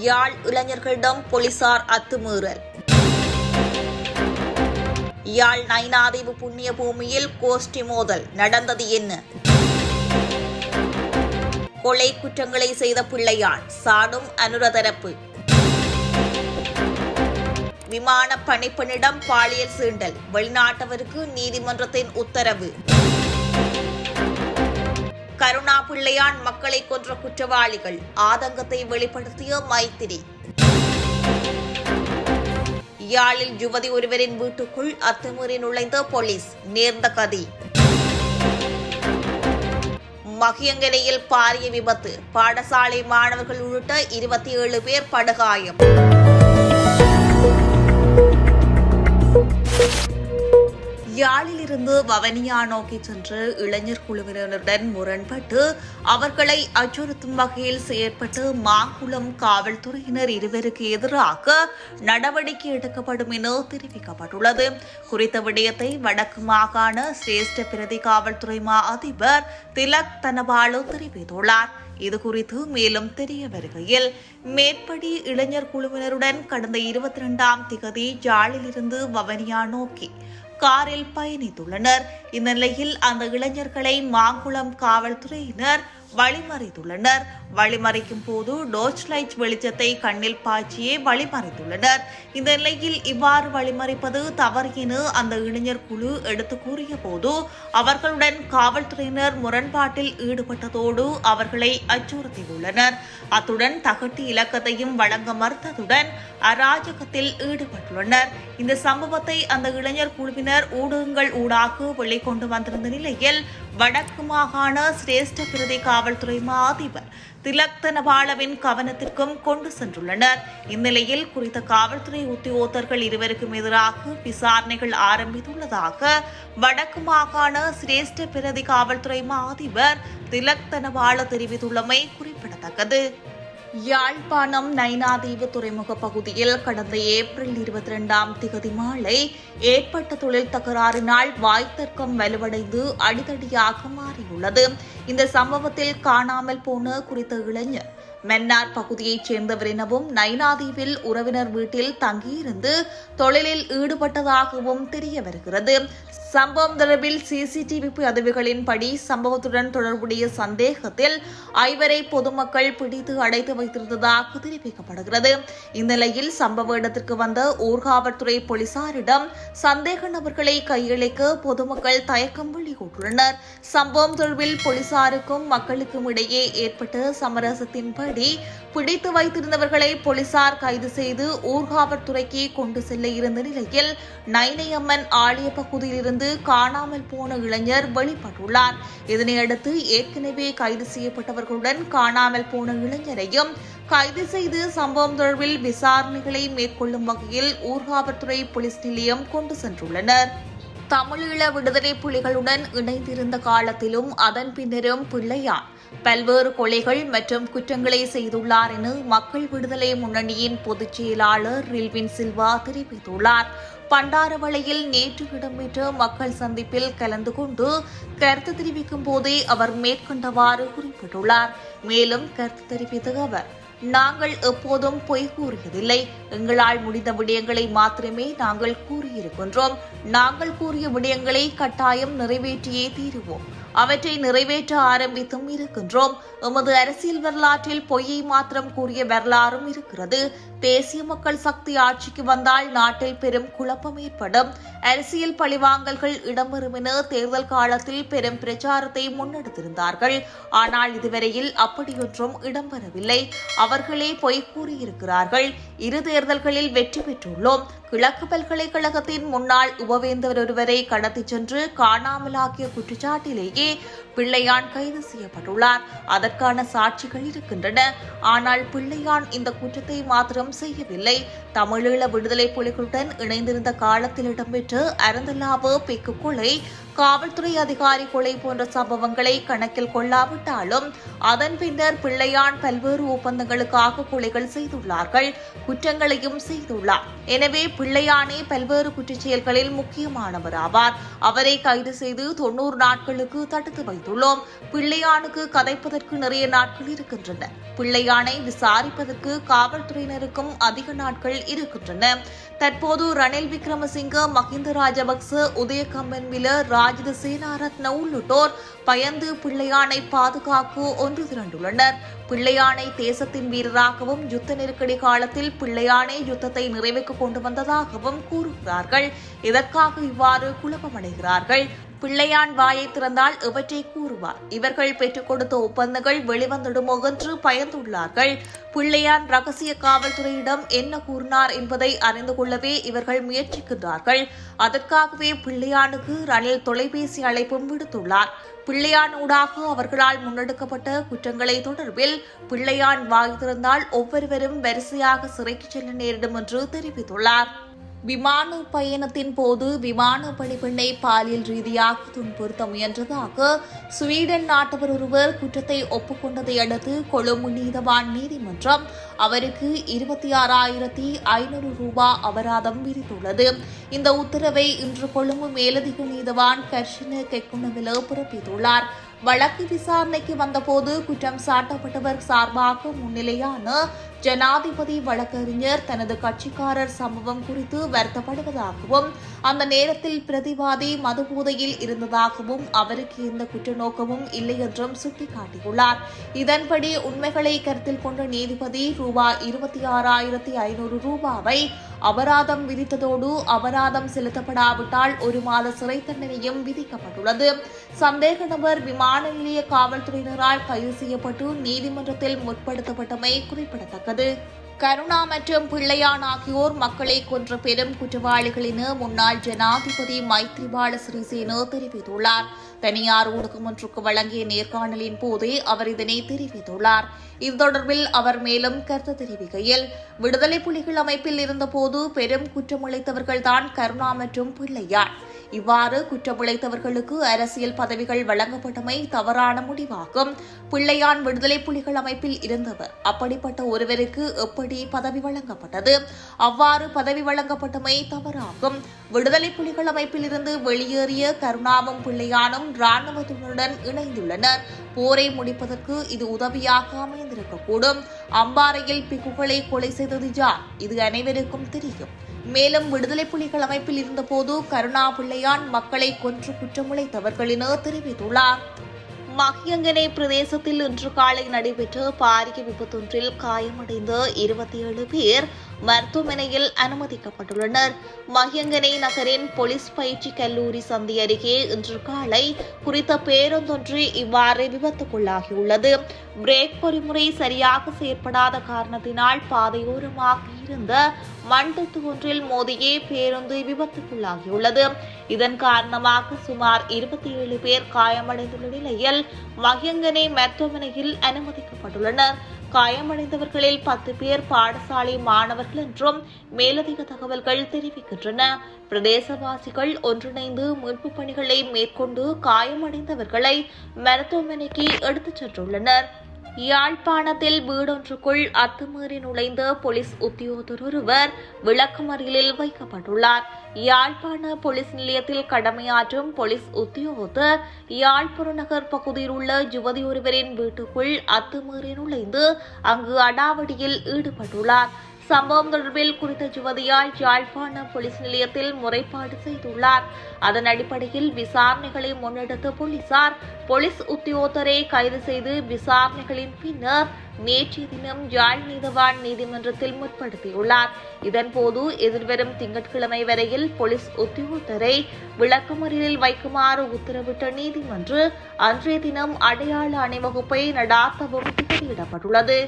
யாழ் இளைஞர்களிடம் போலீசார் அத்துமீறல். யாழ் நைனாதேவு புண்ணிய பூமியில் கோஷ்டி மோதல். நடந்தது என்ன? கொலை குற்றங்களை செய்த பிள்ளையால் சாடும் அனுரதரப்பு. விமான பணிப்பெண்ணிடம் பாலியல் சீண்டல். வெளிநாட்டவருக்கு நீதிமன்றத்தின் உத்தரவு. கருணா பிள்ளையான் மக்களை கொன்ற குற்றவாளிகள். ஆதங்கத்தை வெளிப்படுத்திய மைத்திரி. யாழில் யுவதி ஒருவரின் வீட்டுக்குள் அத்துமீறி நுழைந்த போலீஸ். நேர்ந்த கதி. மகியங்கரையில் பாரிய விபத்து. பாடசாலை மாணவர்கள் உள்ளிட்ட இருபத்தி ஏழு பேர் படுகாயம். யாழிலிருந்து வவனியா நோக்கி சென்று இளைஞர் குழுவினருடன் முரண்பட்டு அவர்களை அச்சுறுத்தும் வகையில் செயற்பட்டு மாங்குளம் காவல்துறையினர் இருவருக்கு எதிராக நடவடிக்கை எடுக்கப்படும் என தெரிவிக்கப்பட்டுள்ளது. குறித்த விடயத்தை வடக்கு மாகாண சிரேஷ்ட பிரதி காவல்துறை மா அதிபர் திலக் தனபாலு தெரிவித்துள்ளார். இது குறித்து மேலும் தெரிய வருகையில் மேற்படி இளைஞர் குழுவினருடன் கடந்த இருபத்தி இரண்டாம் திகதி ஜாலிலிருந்து வவனியா நோக்கி காரில் பயணித்துள்ளனர். இந்நிலையில் அந்த இளைஞர்களை மாங்குளம் காவல்துறையினர் வழிமறைத்துள்ளனர். வழிமறைக்கும் போது டோர்ச் லைட் வெளிச்சத்தை கண்ணில் பாய்ச்சியே வழிமறைத்துள்ளனர். இந்த நிலையில் இவ்வாறு வழிமறைப்பது தவறு என அந்த இளைஞர் குழு எடுத்து கூறிய போது அவர்களுடன் காவல்துறையினர் முரண்பாட்டில் ஈடுபட்டதோடு அவர்களை அச்சுறுத்தியுள்ளனர். அத்துடன் தகட்டு இலக்கத்தையும் வழங்க மறுத்ததுடன் அராஜகத்தில் ஈடுபட்டுள்ளனர். இந்த சம்பவத்தை அந்த இளைஞர் குழுவினர் ஊடகங்கள் ஊடாக வெளிக்கொண்டு வந்திருந்த நிலையில் வடக்கு மாகாண சிரேஷ்ட பிரதி காவல்துறை மா அதிபர் திலக் தனபாலவின் கவனத்திற்கும் கொண்டு சென்றுள்ளனர். இந்நிலையில் குறித்த காவல்துறை உத்தியோகத்தர்கள் இருவருக்கும் எதிராக விசாரணைகள் ஆரம்பித்துள்ளதாக வடக்கு மாகாண சிரேஷ்ட பிரதி காவல்துறை மா அதிபர் திலக் தனபால தெரிவித்துள்ளமை குறிப்பிடத்தக்கது. யாழ்ப்பாணம் நைனாதீவு துறைமுக பகுதியில் கடந்த ஏப்ரல் இருபத்தி ரெண்டாம் திகதி மாலை ஏற்பட்ட தொழில் தகராறினால் வாய்த்தர்க்கம் வலுவடைந்து அடிதடியாக மாறியுள்ளது. இந்த சம்பவத்தில் காணாமல் போன குறித்த இளைஞர் மென்னார் பகுதியைச் சேர்ந்தவர் எனவும் நைனாதீவில் உறவினர் வீட்டில் தங்கியிருந்து தொழிலில் ஈடுபட்டதாகவும் தெரிய வருகிறது. சம்பவம் தொடர்பில் சிசிடிவி பதிவுகளின்படி சம்பவத்துடன் தொடர்புடைய சந்தேகத்தில் ஐவரை பொதுமக்கள் பிடித்து அடைத்து வைத்திருந்ததாக தெரிவிக்கப்படுகிறது. இந்நிலையில் சம்பவ இடத்திற்கு வந்த ஊர்காவல்துறை போலீசாரிடம் சந்தேக நபர்களை கையளிக்க பொதுமக்கள் தயக்கம் வெளியிட்டுள்ளனர். சம்பவம் தொடர்பில் போலீசாருக்கும் மக்களுக்கும் இடையே ஏற்பட்ட சமரசத்தின்படி பிடித்து வைத்திருந்தவர்களை போலீசார் கைது செய்து ஊர்காவல்துறைக்கு கொண்டு செல்ல இருந்த நிலையில் நைனையம்மன் ஆலய பகுதியிலிருந்து இருந்து காணாமல் போன இளைஞர் வெளிப்பட்டுள்ளார். இதனையடுத்து ஏற்கனவே கைது செய்யப்பட்டவர்களுடன் காணாமல் போன இளைஞரையும் கைது செய்து சம்பவம் தொடர்பில் விசாரணைகளை மேற்கொள்ளும் வகையில் ஊர்காவல்துறை போலீஸ் நிலையம் கொண்டு சென்றுள்ளனர். தமிழீழ விடுதலை புலிகளுடன் இணைந்திருந்த காலத்திலும் அதன் பின்னரும் பிள்ளையார். பல்வேறு கொலைகள் மற்றும் குற்றங்களை செய்துள்ளார் என மக்கள் விடுதலை முன்னணியின் பொதுச் செயலாளர் ரில்வின் சில்வா தெரிவித்துள்ளார். பண்டாரவளையில் நேற்று இடம்பெற்ற மக்கள் சந்திப்பில் கலந்து கொண்டு கருத்து தெரிவிக்கும் போதே அவர் மேற்கொண்டவாறு குறிப்பிட்டுள்ளார். மேலும் கருத்து தெரிவித்த அவர் நாங்கள் எப்போதும் பொய் கூறியதில்லை எங்களால் முடிந்த விடயங்களை மாத்திரமே நாங்கள் கூறியிருக்கின்றோம். நாங்கள் கூறிய விடயங்களை கட்டாயம் நிறைவேற்றியே தீருவோம். அவற்றை நிறைவேற்ற ஆரம்பித்தும் இருக்கின்றோம். எமது அரசியல் வரலாற்றில் பொய்யை மாத்திரம் கூறிய வரலாறும் இருக்கிறது. தேசிய மக்கள் சக்தி ஆட்சிக்கு வந்தால் நாட்டில் பெரும் குழப்பம் ஏற்படும். அரசியல் பழிவாங்கல்கள் இடம்பெறும் என தேர்தல் காலத்தில் பெரும் பிரச்சாரத்தை முன்னெடுத்திருந்தார்கள். ஆனால் இதுவரையில் அப்படியொன்றும் இடம்பெறவில்லை. அவர்களே பொய் கூறியிருக்கிறார்கள். இரு தேர்தல்களில் வெற்றி பெற்றுள்ளோம். கிழக்கு பல்கலைக்கழகத்தின் முன்னாள் உபவேந்தர் ஒருவரை கடத்திச் சென்று காணாமலாக்கிய குற்றச்சாட்டிலேயே பிள்ளையான் கைது செய்யப்பட்டுள்ளார். அதற்கான சாட்சிகள் இருக்கின்றன. ஆனால் பிள்ளையான் இந்த குற்றத்தை மாத்திரம் செய்யவில்லை. தமிழீழ விடுதலை புலிகளுடன் இணைந்திருந்த காலத்தில் இடம்பெற்ற அறந்தலாவ பெக்கு கொலை காவல்துறை அதிகாரி கொலை போன்ற சம்பவங்களை கணக்கில் கொள்ளாவிட்டாலும் அதன் பின்னர் பிள்ளையான் பல்வேறு ஒப்பந்தங்களுக்காக கொலைகள் செய்துள்ளார்கள் குற்றங்களையும் செய்துள்ளார். எனவே பிள்ளையானே பல்வேறு குற்றச் செயல்களில் முக்கியமானவர் ஆவார். அவரை கைது செய்து தொன்னூறு நாட்களுக்கு தடுத்து வைத்தார். தெரிவித்துள்ளோம் பிள்ளையானுக்கு கதைப்பதற்கு நிறைய நாட்கள் இருக்கின்றன. பிள்ளையானை விசாரிப்பதற்கு காவல்துறையினருக்கும் அதிக நாட்கள் இருக்கின்றன. தற்போது ரணில் விக்ரமசிங்க மஹிந்த ராஜபக்ச உதயகம்பன்வில ராஜித சேனாரத்ன உள்ளிட்டோர் பயந்து பிள்ளையானை பாதுகாக்க ஒன்று திரண்டுள்ளனர். பிள்ளையானை தேசத்தின் வீரராகவும் யுத்த நெருக்கடி காலத்தில் பிள்ளையானை யுத்தத்தை நிறைவுக்கு கொண்டு வந்ததாகவும் கூறுகிறார்கள். இதற்காக இவ்வாறு குழப்பமடைகிறார்கள். பிள்ளையான் வாயை திறந்தால் இவற்றை கூறுவார்? இவர்கள் பெற்றுக் கொடுத்த ஒப்பந்தங்கள் வெளிவந்துடுமோ என்று பயந்துள்ளார்கள். பிள்ளையான் ரகசிய காவல்துறையிடம் என்ன கூறினார் என்பதை அறிந்து கொள்ளவே இவர்கள் முயற்சிக்கின்றார்கள். அதற்காகவே பிள்ளையானுக்கு ரணில் தொலைபேசி அழைப்பும் விடுத்துள்ளார். பிள்ளையான் ஊடாக அவர்களால் முன்னெடுக்கப்பட்ட குற்றங்களை தொடர்பில் பிள்ளையான் வாய் திறந்தால் ஒவ்வொருவரும் வரிசையாக சிறைக்கு செல்ல நேரிடும் என்று தெரிவித்துள்ளார். விமான பயணத்தின் போது விமான பணிப்பெண்ணை பாலியல் ரீதியாக துன்புறுத்த முயன்றதாக ஸ்வீடன் நாட்டவர் ஒருவர் குற்றத்தை ஒப்புக்கொண்டதை அடுத்து கொழும்பு நீதவான் நீதிமன்றம் அவருக்கு இருபத்தி ஆறாயிரத்தி ஐநூறு ரூபாய் அபராதம் விதித்துள்ளது. இந்த உத்தரவை இன்று கொழும்பு மேலதிக நீதவான் கர்ஷன கெக்குணவில பிறப்பித்துள்ளார். வழக்கு விசாரணைக்கு வந்தபோது குற்றம் சாட்டப்பட்டவர் சார்பாக முன்னிலையான ஜனாதிபதி வழக்கறிஞர் தனது கட்சிக்காரர் சம்பவம் குறித்து வருத்தப்படுவதாகவும் அந்த நேரத்தில் பிரதிவாதி மதுபோதையில் இருந்ததாகவும் அவருக்கு எந்த குற்ற நோக்கமும் இல்லை என்றும் சுட்டிக்காட்டியுள்ளார். இதன்படி உண்மைகளை கருத்தில் கொண்ட நீதிபதி ரூபாய் இருபத்தி ஆறாயிரத்தி ஐநூறு ரூபாவை அபராதம் விதித்ததோடு அபராதம் செலுத்தப்படாவிட்டால் ஒரு மாத சிறை தண்டனையும் விதிக்கப்பட்டுள்ளது. சந்தேக நபர் விமான நிலைய காவல்துறையினரால் கைது செய்யப்பட்டு நீதிமன்றத்தில் முற்படுத்தப்பட்டமை குறிப்பிடத்தக்கது. கருணா மற்றும் பிள்ளையான் ஆகியோர் மக்களை கொன்ற பெரும் குற்றவாளிகள் என முன்னாள் ஜனாதிபதி மைத்ரிபால சிறிசேனா தெரிவித்துள்ளார். தனியார் ஊடகம் ஒன்றுக்கு வழங்கிய நேர்காணலின் போதே அவர் இதனை தெரிவித்துள்ளார். இது தொடர்பில் அவர் மேலும் கருத்து தெரிவிக்கையில் விடுதலை புலிகள் அமைப்பில் இருந்தபோது பெரும் குற்றமளித்தவர்கள்தான் கருணா மற்றும் பிள்ளையான் இவ்வாறு குற்றமுளைத்தவர்களுக்கு அரசியல் பதவிகள் வழங்கப்பட்டமை தவறான முடிவாகும். பிள்ளையான் விடுதலை புலிகள் அமைப்பில் இருந்தவர். அப்படிப்பட்ட ஒருவருக்கு எப்படி பதவி வழங்கப்பட்டது? அவ்வாறு பதவி வழங்கப்பட்டமை தவறாகும். விடுதலை புலிகள் அமைப்பில் இருந்து வெளியேறிய கருணாவும் பிள்ளையானும் ராணுவத்தினருடன் இணைந்துள்ளனர். போரை முடிப்பதற்கு இது உதவியாக அமைந்திருக்கக்கூடும். அம்பாறையில் பிக்குகளை கொலை செய்தது யார்? இது அனைவருக்கும் தெரியும். மேலும் விடுதலை புலிகள் அமைப்பில் இருந்தபோது கருணா பிள்ளையான் மக்களை கொன்று குற்றமுளைத்தவர்கள் தெரிவித்துள்ளார். மகியங்கனை பிரதேசத்தில் இன்று காலை நடைபெற்ற பாரிய விபத்தொன்றில் காயமடைந்த இருபத்தி ஏழு பேர் மருத்துவமனையில் அனுமதிக்கப்பட்டுள்ளனர். மகியங்கனை நகரின் போலீஸ் பயிற்சி கல்லூரி சந்தி அருகே இன்று காலை குறித்த பேருந்தொன்று இவ்வாறு விபத்துக்குள்ளாகியுள்ளது. பிரேக் பொறிமுறை சரியாக செயற்படாத காரணத்தினால் பாதையோரமாக இருந்த மண்டத்து ஒன்றில் மோதியே பேருந்து விபத்துக்குள்ளாகியுள்ளது. இதன் காரணமாக சுமார் இருபத்தி ஏழு பேர் காயமடைந்துள்ள நிலையில் மகியங்கனை மருத்துவமனையில் அனுமதிக்கப்பட்டுள்ளனர். காயமடைந்தவர்களில் பத்து பேர் பாடசாலை மாணவர்கள் என்றும் மேலதிக தகவல்கள் தெரிவிக்கின்றன. பிரதேசவாசிகள் ஒன்றிணைந்து மீட்பு பணிகளை மேற்கொண்டு காயமடைந்தவர்களை மருத்துவமனைக்கு எடுத்துச் சென்றுள்ளனர். யாழ்ப்பாணத்தில் வீடொன்றுக்குள் அத்துமீறி நுழைந்த போலீஸ் உத்தியோகர் ஒருவர் விளக்குமறியலில் வைக்கப்பட்டுள்ளார். யாழ்ப்பாண போலீஸ் நிலையத்தில் கடமையாற்றும் போலீஸ் உத்தியோகத்தர் யாழ்ப்புறநகர் பகுதியில் உள்ள யுவதி ஒருவரின் வீட்டுக்குள் அத்துமீறி நுழைந்து அங்கு அடாவடியில் ஈடுபட்டுள்ளார். சம்பவம் தொடர்பில் குறித்த யுவதியால் யாழ்ப்பாண போலீஸ் நிலையத்தில் முறைப்பாடு செய்துள்ளார். அதன் அடிப்படையில் விசாரணைகளை முன்னெடுத்த போலீசார் போலீஸ் உத்தியோகத்தரை கைது செய்து விசாரணைகளின் பின்னர் நேற்றைய தினம் யாழ் நீதவான் நீதிமன்றத்தில் முற்படுத்தியுள்ளார். இதன்போது எதிர்வரும் திங்கட்கிழமை வரையில் போலீஸ் உத்தியோகத்தரை விளக்கமறியலில் வைக்குமாறு உத்தரவிட்ட நீதிமன்று அன்றைய தினம் அடையாள அணிவகுப்பை நடாத்தவும் திட்டமிடப்பட்டுள்ளது.